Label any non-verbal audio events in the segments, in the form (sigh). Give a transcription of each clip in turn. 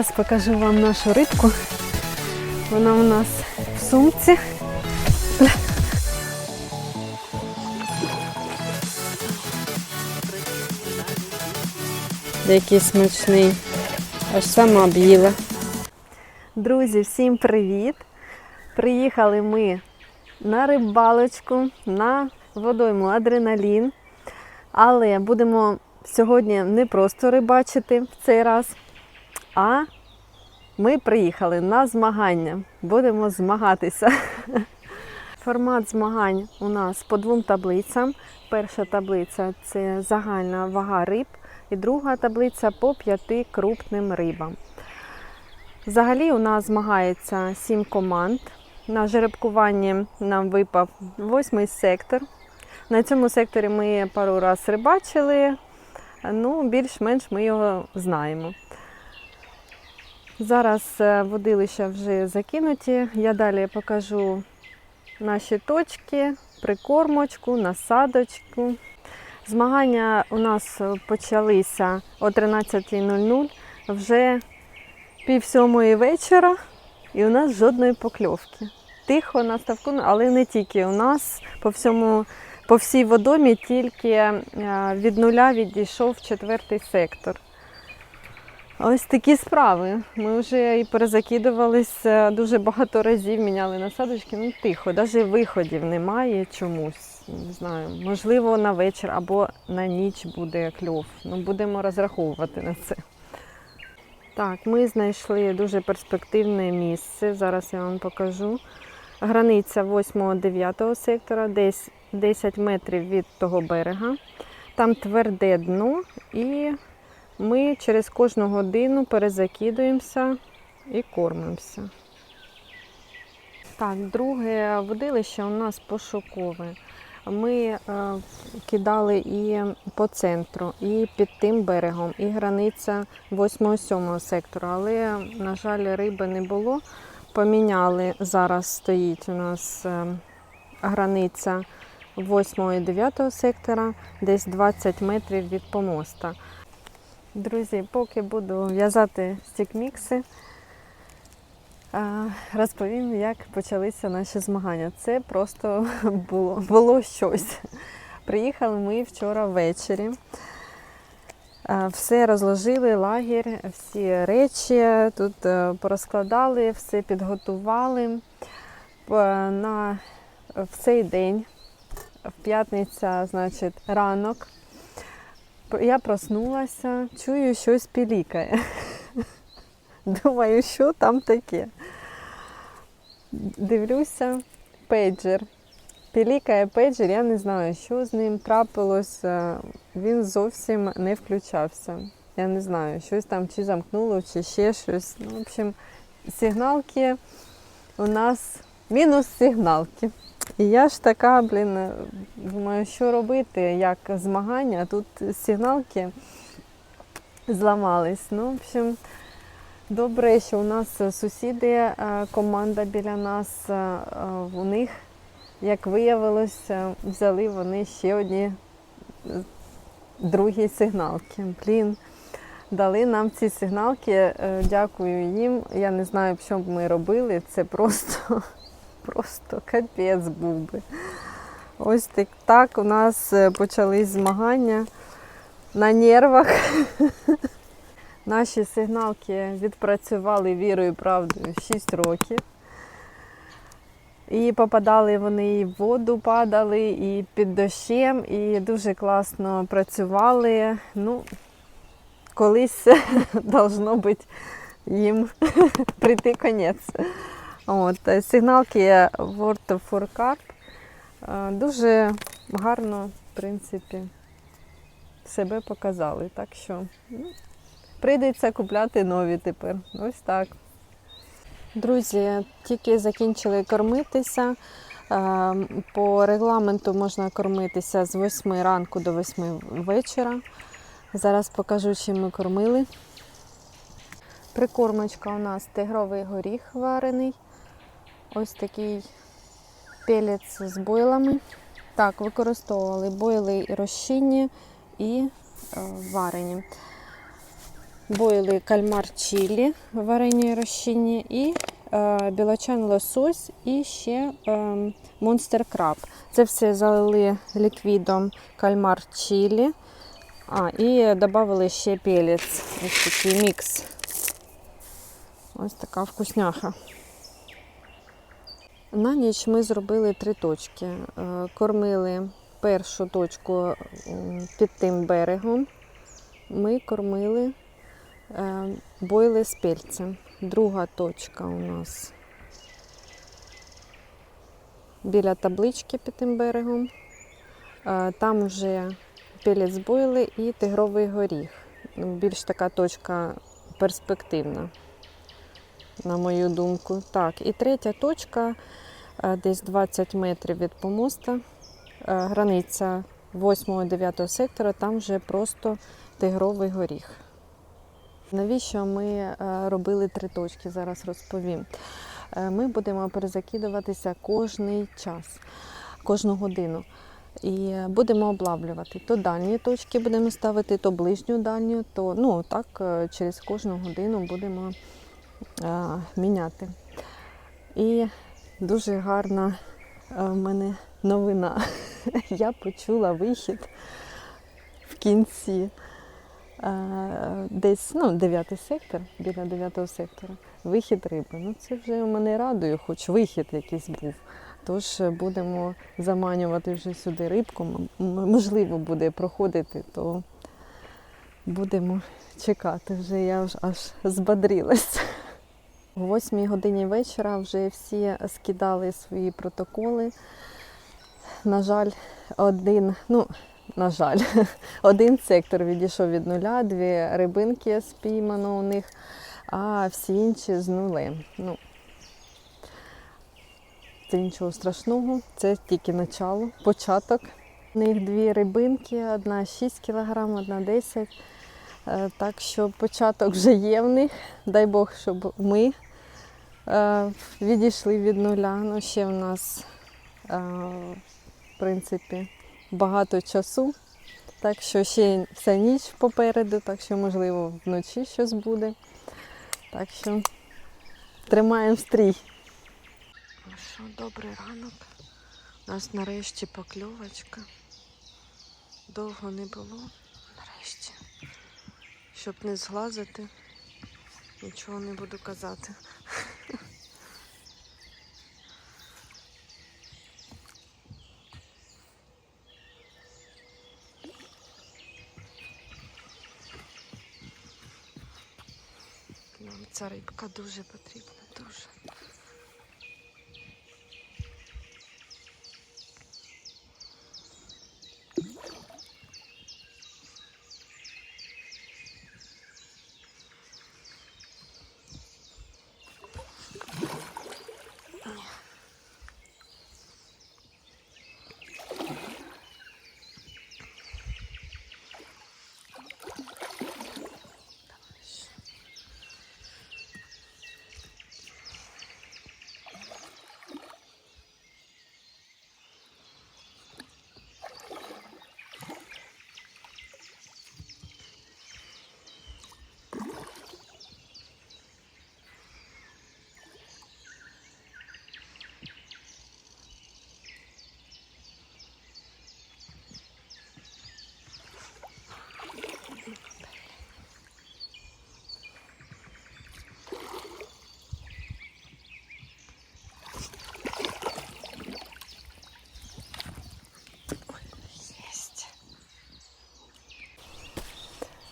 зараз покажу вам нашу рибку. Вона у нас в сумці. Який смачний. Аж сама б'їла. Друзі, всім привіт! Приїхали ми на рибалочку, на водойму адреналін. Але будемо сьогодні не просто рибачити в цей раз, а ми приїхали на змагання. Будемо змагатися. (laughs) Формат змагань у нас по двом таблицям. Перша таблиця це загальна вага риб, і друга таблиця по п'яти крупним рибам. Взагалі у нас змагається сім команд. На жеребкуванні нам випав восьмий сектор. На цьому секторі ми пару раз рибачили, ну, більш-менш ми його знаємо. Зараз е, водилища вже закинуті. Я далі покажу наші точки, прикормочку, насадочку. Змагання у нас почалися о 13.00 вже пів сьомої вечора, і у нас жодної покльовки. Тихо на ставку, але не тільки у нас, по всьому, по всій водомі тільки е, від нуля відійшов четвертий сектор. Ось такі справи. Ми вже і перезакидувалися дуже багато разів, міняли насадочки. Ну тихо, навіть виходів немає чомусь. Не знаю, можливо, на вечір або на ніч буде кльов. Ну, будемо розраховувати на це. Так, ми знайшли дуже перспективне місце. Зараз я вам покажу. Границя 8-9 сектора, десь 10 метрів від того берега. Там тверде дно, і ми через кожну годину перезакидуємося і кормимося. Так, друге водилище у нас пошукове. Ми е, кидали і по центру, і під тим берегом, і границя 8-7 сектору. Але, на жаль, риби не було. Поміняли, зараз стоїть у нас е, границя 8 і 9 сектора, десь 20 метрів від помоста. Друзі, поки буду в'язати стікмікси, розповім, як почалися наші змагання. Це просто було, було щось. Приїхали ми вчора ввечері. Все розложили, лагір, всі речі тут е, порозкладали, все підготували. На в цей день, в п'ятниця, значить, ранок. Я проснулася, чую, щось пілікає. (laughs) Думаю, що там таке. Дивлюся, пейджер. Пілікає пейджер, я не знаю, що з ним трапилось. Він зовсім не включався. Я не знаю, щось там чи замкнуло, чи ще щось. Ну, в общем, сигналки у нас мінус сигналки. І я ж така, блін, е, думаю, що робити, як змагання. Тут сигналки зламались. Ну, в общем, добре, що у нас сусіди, е, команда біля нас, е, у них, як виявилось, е, взяли вони ще одні другі сигналки. Блін, дали нам ці сигналки. Дякую їм. Я не знаю, що б ми робили. Це просто просто капець був би. Ось так, так у нас е, почались змагання на нервах. (laughs) Наші сигналки відпрацювали вірою правдою 6 років. І попадали вони і в воду, падали, і під дощем, і дуже класно працювали. Ну, колись (laughs) должно бути їм (laughs) прийти конець. От, е, сигналки World of Forecast е, дуже гарно, в принципі, себе показали. Так що ну, прийдеться купляти нові тепер. Ось так. Друзі, тільки закінчили кормитися. Е, По регламенту можна кормитися з 8 ранку до 8 вечора. Зараз покажу, чим ми кормили. Прикормочка у нас тигровий горіх варений. Ось такий пелець з бойлами. Так, використовували бойли розчинні і е, варені. Бойли кальмар чилі, варені розчинні, і е, білочан лосось, і ще е, монстер краб. Це все залили ліквідом кальмар чилі. А, і додали ще пелець. Ось такий мікс. Ось така вкусняха. На ніч ми зробили три точки. Е, Кормили першу точку під тим берегом. Ми кормили е, бойли з пельцем. Друга точка у нас біля таблички під тим берегом. Е, Там вже пелець бойли і тигровий горіх. Більш така точка перспективна, на мою думку. Так, і третя точка е, десь 20 метрів від помоста. Е, Границя 8-9 сектора, там вже просто тигровий горіх. Навіщо ми е, робили три точки? Зараз розповім. Ми будемо перезакидуватися кожний час, кожну годину. І будемо облавлювати. То дальні точки будемо ставити, то ближню дальню, то ну так через кожну годину будемо міняти. І дуже гарна е, в мене новина. (laughs) Я почула вихід в кінці. Е, Десь ну, 9 сектор, біля 9 сектора, вихід риби. Ну це вже мене радує, хоч вихід якийсь був. Тож е, будемо заманювати вже сюди рибку. Можливо, буде проходити, то будемо чекати. Вже я аж збадрилась. О 8 годині вечора вже всі скидали свої протоколи. На жаль, один, ну, на жаль, (laughs) один сектор відійшов від нуля, дві рибинки спіймано у них, а всі інші з нулем. Ну, це нічого страшного, це тільки начало, початок. У них дві рибинки, одна 6 кг, одна 10 Е, Так що початок вже є в них. Дай Бог, щоб ми відійшли від нуля. Ну, ще в нас, е, в принципі, багато часу. Так що ще вся ніч попереду, так що, можливо, вночі щось буде. Так що тримаємо стрій. Ну що, добрий ранок. У нас нарешті покльовочка. Довго не було. Нарешті. Щоб не зглазити, нічого не буду казати. Нам ця рибка дуже потрібна, дуже.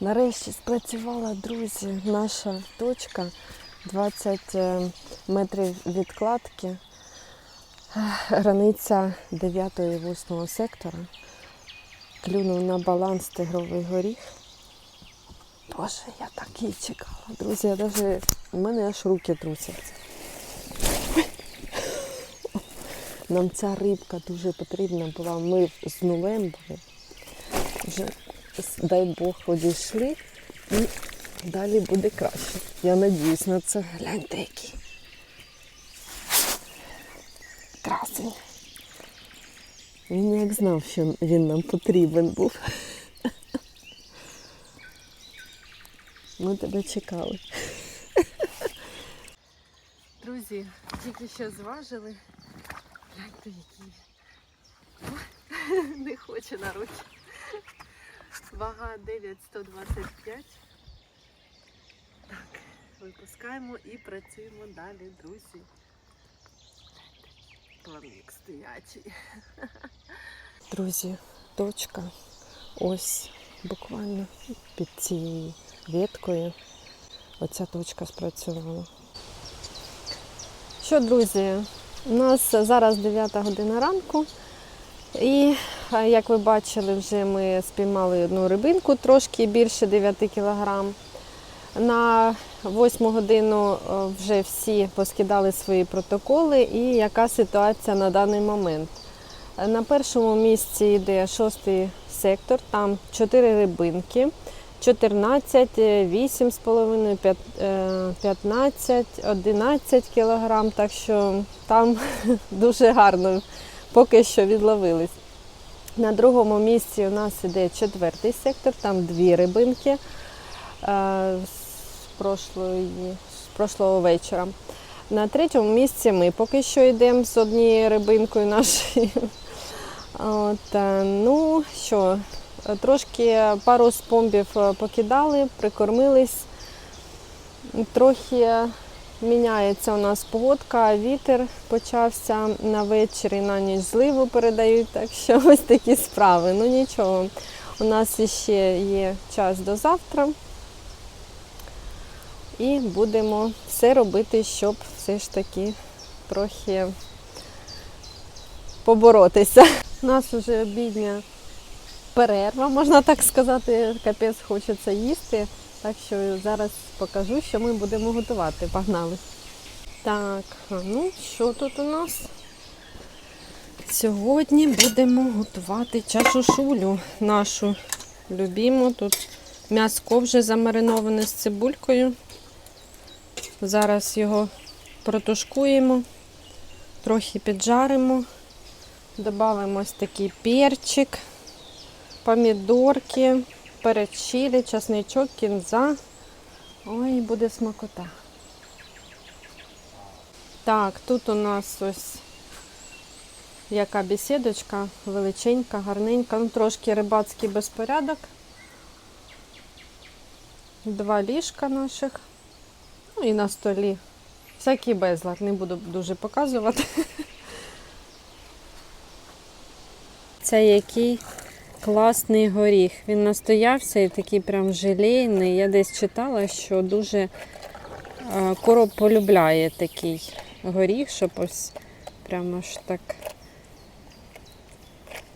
Нарешті спрацювала, друзі, наша точка 20 е, метрів відкладки, границя 9 і 8 сектора. Клюнув на баланс тигровий горіх. Боже, я так і чекала, друзі, я даже... у мене аж руки трусяться. Нам ця рибка дуже потрібна була. Ми з нулем були. Вже, дай Бог, одійшли і далі буде краще. Я надіюсь на це. Гляньте який. Красень. Він як знав, що він нам потрібен був. Ми тебе чекали. Друзі, тільки що зважили. Гляньте, який. (laughs) Не хоче на руки. Вага 9,125. Так, випускаємо і працюємо далі, друзі. Плавник стоячий. Друзі, точка ось буквально під цією веткою. Оця точка спрацювала. Що, друзі, у нас зараз 9 година ранку. І як ви бачили, вже ми спіймали одну рибинку трошки більше 9 кг. На 8 годину е, вже всі поскидали свої протоколи і яка ситуація на даний момент. Е, На першому місці йде шостий сектор, там 4 рибинки, 14, 8,5, п'ят- е, 15, 11 кг, так що там (laughs) дуже гарно поки що відловились. На другому місці у нас іде четвертий сектор, там дві рибинки е, з, прошлого вечора. На третьому місці ми поки що йдемо з однією рибинкою нашою. От, е, ну що, трошки пару спомбів е, покидали, прикормились. Трохи міняється у нас погодка, вітер почався на вечір на ніч зливу передають, так що (laughs) ось такі справи. Ну нічого, у нас ще є час до завтра. І будемо все робити, щоб все ж таки трохи поборотися. У (laughs) нас вже обідня перерва, можна так сказати, капець хочеться їсти. Так що зараз покажу, що ми будемо готувати. Погнали. Так, ну що тут у нас? Сьогодні будемо готувати чашушулю нашу любіму. Тут м'яско вже замариноване з цибулькою. Зараз його протушкуємо, трохи піджаримо, додамо ось такий перчик, помідорки, перець чилі, часничок, кінза. Ой, буде смакота. Так, тут у нас ось яка бесідочка, величенька, гарненька, ну трошки рибацький безпорядок. Два ліжка наших. Ну і на столі. Всякий безлад, не буду дуже показувати. (laughs) Це який класний горіх. Він настоявся і такий прям желейний. Я десь читала, що дуже е, короб полюбляє такий горіх, щоб ось прямо аж так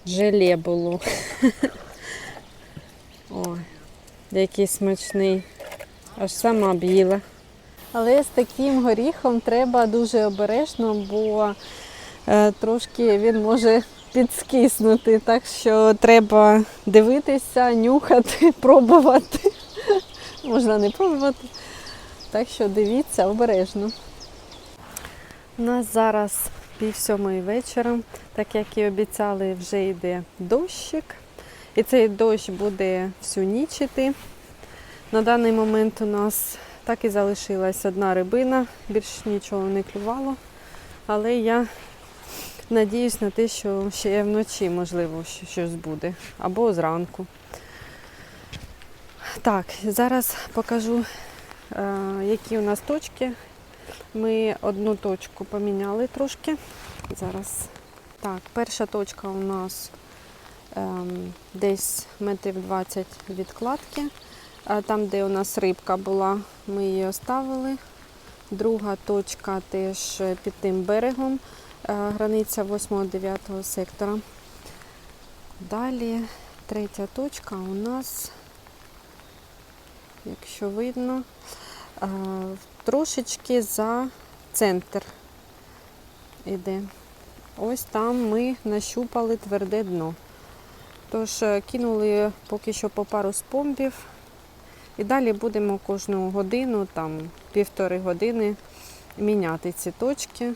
желе було. (laughs) Ой, який смачний. Аж сама б'їла. Але з таким горіхом треба дуже обережно, бо е, трошки він може підскиснути. Так що треба дивитися, нюхати, (laughs) пробувати. Можна не пробувати. Так що дивіться обережно. У нас зараз пів сьомої вечора, так як і обіцяли, вже йде дощик. І цей дощ буде всю ніч іти. На даний момент у нас так і залишилась одна рибина, більш нічого не клювало. Але я надіюсь на те, що ще вночі, можливо, щось буде. Або зранку. Так, зараз покажу, е, які у нас точки. Ми одну точку поміняли трошки. Зараз. Так, перша точка у нас ем, десь метрів 20 від кладки. Там, де у нас рибка була, ми її оставили. Друга точка теж під тим берегом, границя 8-9 сектора. Далі третя точка у нас, якщо видно, е, трошечки за центр іде. Ось там ми нащупали тверде дно. Тож е, кинули поки що по пару спомбів. І далі будемо кожну годину, там півтори години міняти ці точки.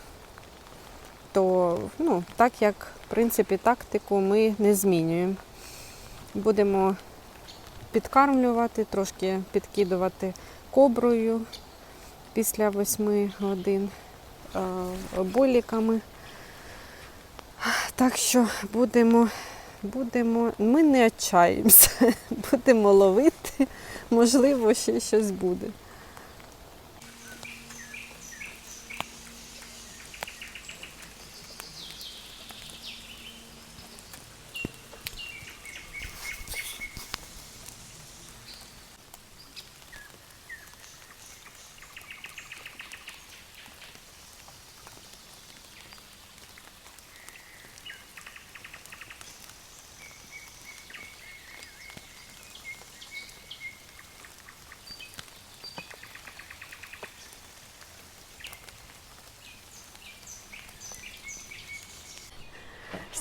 То ну, так як в принципі тактику ми не змінюємо. Будемо підкармлювати, трошки підкидувати коброю після 8 годин боліками. Так що будемо, будемо, ми не відчаємося, (laughs) будемо ловити, можливо, ще щось буде.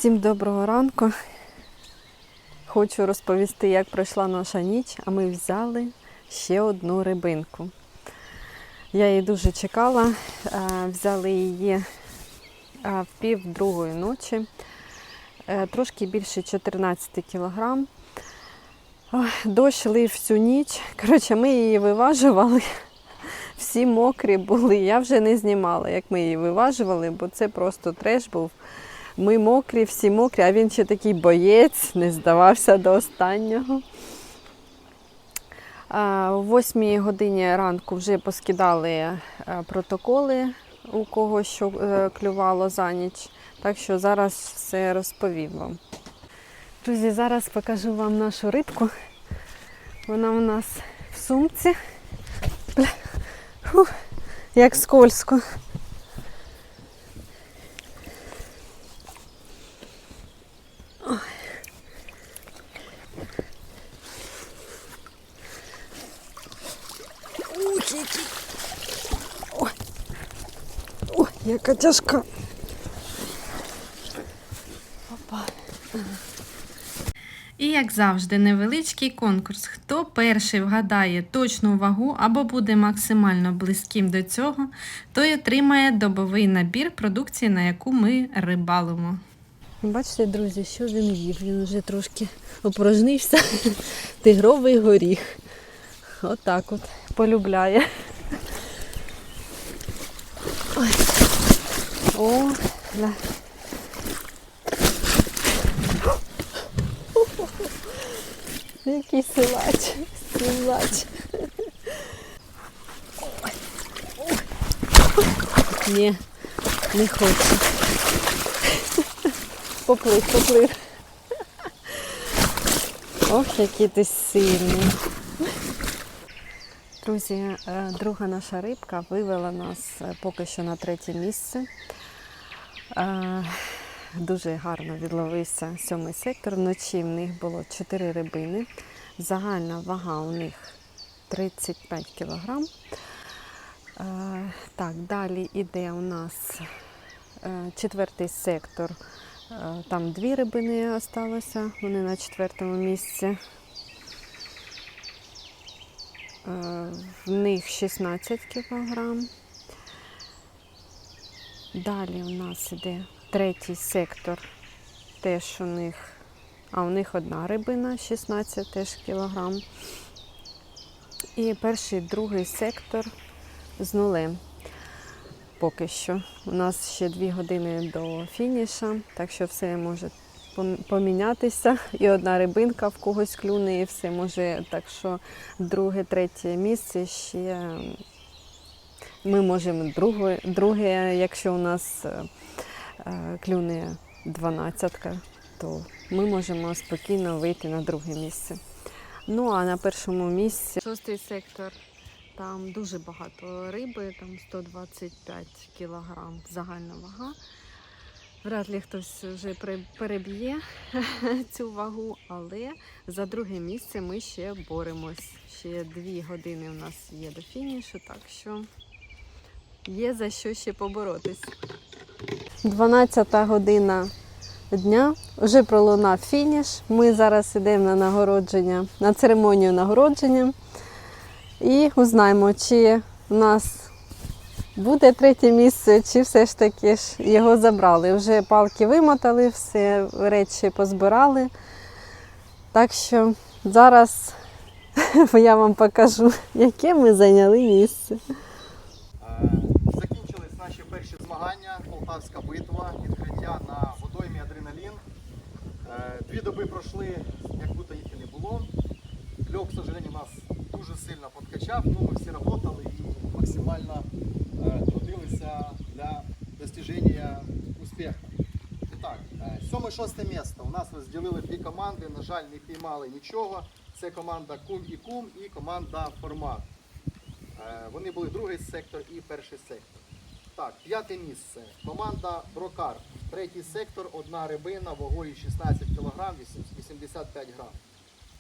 Всім доброго ранку. Хочу розповісти, як пройшла наша ніч, а ми взяли ще одну рибинку. Я її дуже чекала, е, взяли її е, в пів другої ночі, Е, трошки більше 14 кілограм. Дощ лив всю ніч. Коротше, ми її виважували. (laughs) Всі мокрі були. Я вже не знімала, як ми її виважували, бо це просто треш був. Ми мокрі, всі мокрі, а він ще такий боєць, не здавався до останнього. О 8 годині ранку вже поскидали е, протоколи, у кого що е, клювало за ніч. Так що зараз все розповім вам. Друзі, зараз покажу вам нашу рибку. Вона у нас в сумці. Фух, як скользко. Ой, яка тяжка. Опа. І як завжди, невеличкий конкурс. Хто перший вгадає точну вагу або буде максимально близьким до цього, той отримає добовий набір продукції, на яку ми рибалимо. Бачите, друзі, що він їв? Він вже трошки опорожнився. (laughs) Тигровий горіх. Отак от полюбляє. Ой. О, да. (laughs) Який силач, силач. Ні, не хочу. Поплив, поплив. Ох, який ти сильний. Друзі, е, друга наша рибка вивела нас е, поки що на третє місце. Е, Дуже гарно відловився сьомий сектор. Вночі в них було 4 рибини. Загальна вага у них 35 кілограм. Е, Так, далі йде у нас четвертий сектор. Е, Там дві рибини залишилося, вони на четвертому місці. Е, В них 16 кілограм. Далі у нас іде третій сектор. Теж у них, а у них одна рибина 16 теж кілограм. І перший, другий сектор з нулем. Поки що. У нас ще дві години до фініша, так що все може помінятися. І одна рибинка в когось клюне, і все може. Так що друге, третє місце ще ми можемо друге, друге якщо у нас е, е, клюне дванадцятка, то ми можемо спокійно вийти на друге місце. Ну а на першому місці шостий сектор. Там дуже багато риби, там 125 кілограм загальна вага. Вряд ли хтось вже переб'є (laughs) цю вагу, але за друге місце ми ще боремось. Ще дві години у нас є до фінішу, так що є за що ще поборотись. 12 година дня, вже пролунав фініш. Ми зараз йдемо на нагородження, на церемонію нагородження і узнаємо, чи у нас буде третє місце, чи все ж таки ж його забрали. Вже палки вимотали, все речі позбирали. Так що зараз (laughs) я вам покажу, яке ми зайняли місце. Е, Закінчились наші перші змагання, Полтавська битва, відкриття на водоймі Адреналін. Е, Дві доби пройшли, як будто їх і не було. Льох, к сожалению, нас дуже сильно подкачав, ну ми всі працювали і максимально е, трудилися для достижения успіху. І так, е, сьоме-шосте місце. У нас розділили дві команди, на жаль, не піймали нічого. Це команда Кум і Кум і команда Формат. Е, Вони були другий сектор і перший сектор. Так, п'яте місце. Команда Брокар. Третій сектор, одна рибина вагою 16 кг, 85 грам.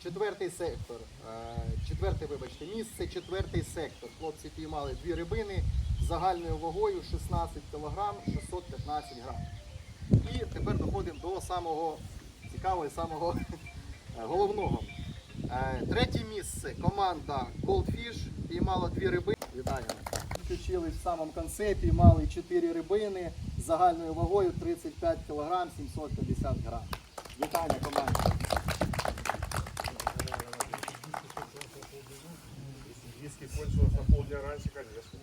Четвертий сектор, е, четверте, вибачте, місце, четвертий сектор. Хлопці піймали дві рибини загальною вагою 16 кг, 615 грам. І тепер доходимо до самого цікавого і самого е, головного. Е, Третє місце команда Goldfish піймала дві рибини. Вітаю. Включили в самому кінці, піймали 4 рибини з загальною вагою 35 кг 750 грам. Вітання команді. Кончилось раньше, конечно.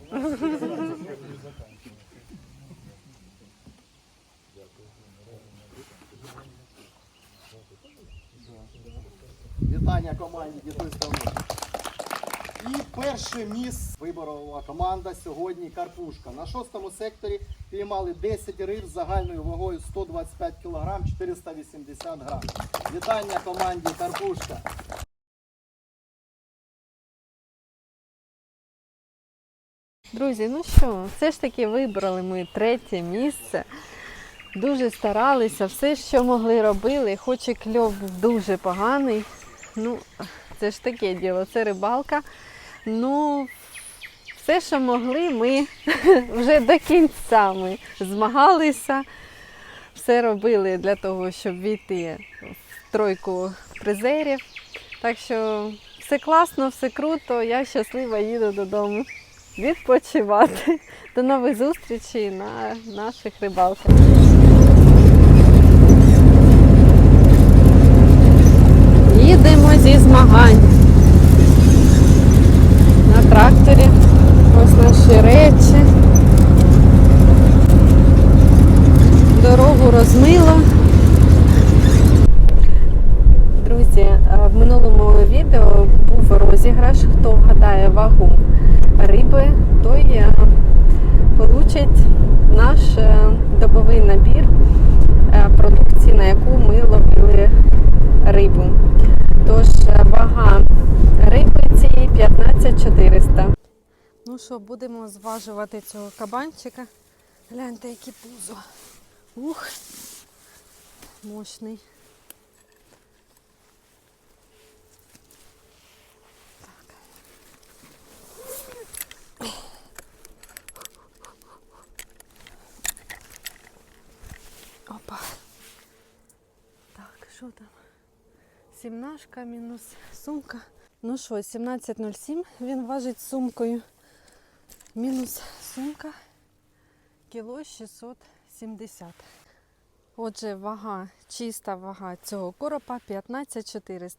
Вітання команді Давно. І перше місце виборова команда сьогодні Карпушка. На шостому секторі піймали 10 риб з загальною вагою 125 кг 480 грам. Вітання команді Карпушка. Друзі, ну що, все ж таки вибрали ми третє місце. Дуже старалися, все, що могли, робили. Хоч і кльов був дуже поганий. Ну, це ж таке діло, це рибалка. Ну, все, що могли, ми (laughs) вже до кінця ми змагалися. Все робили для того, щоб війти в тройку призерів. Так що все класно, все круто. Я щаслива їду додому відпочивати. До нових зустрічей на наших рибалках. Їдемо зі змагань на тракторі. Ось наші речі. Дорогу розмило. Друзі, е, в минулому відео був розіграш. Хто вгадає вагу риби, той е, получить наш е, добовий набір е, продукції, на яку ми ловили рибу. Тож е, вага риби цієї 15400. Ну що, будемо зважувати цього кабанчика. Гляньте, яке пузо. Ух, мощний. Опа. Так, що там? Сімнашка мінус сумка. Ну що, 17.07 він важить сумкою. Мінус сумка. Кіло 670. Отже, вага, чиста вага цього коропа 15400.